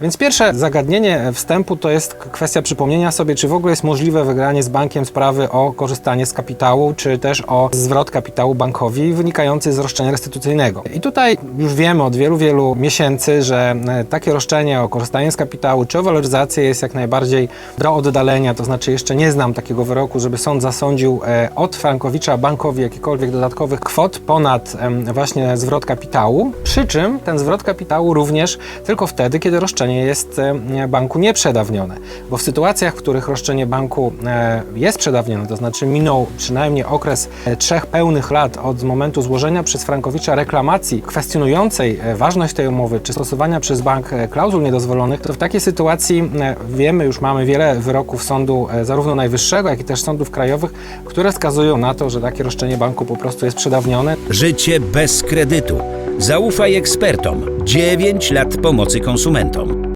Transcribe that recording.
Więc pierwsze zagadnienie wstępu to jest kwestia przypomnienia sobie, czy w ogóle jest możliwe wygranie z bankiem sprawy o korzystanie z kapitału, czy też o zwrot kapitału bankowi wynikający z roszczenia restytucyjnego. I tutaj już wiemy od wielu, wielu miesięcy, że e, takie roszczenie o korzystanie z kapitału, czy o waloryzację jest jak najbardziej do oddalenia, to znaczy jeszcze nie znam takiego wyroku, żeby sąd zasądził e, od Frankowicza bankowi jakichkolwiek dodatkowych kwot ponad właśnie zwrot kapitału, przy czym ten zwrot kapitału również tylko wtedy, kiedy roszczenie jest e, banku nieprzedawnione. Bo w sytuacjach, w których roszczenie banku e, jest przedawnione, to znaczy minął przynajmniej okres e, trzech pełnych lat od momentu złożenia przez Frankowicza reklamacji kwestionującej ważność tej umowy, czy stosowania przez bank klauzul niedozwolonych, to w takiej sytuacji wiemy, już mamy wiele wyroków sądu zarówno najwyższego, jak i też sądów krajowych, które wskazują na to, że takie roszczenie banku po prostu jest przedawnione. Życie bez kredytu. Zaufaj ekspertom. 9 lat pomocy konsumentom.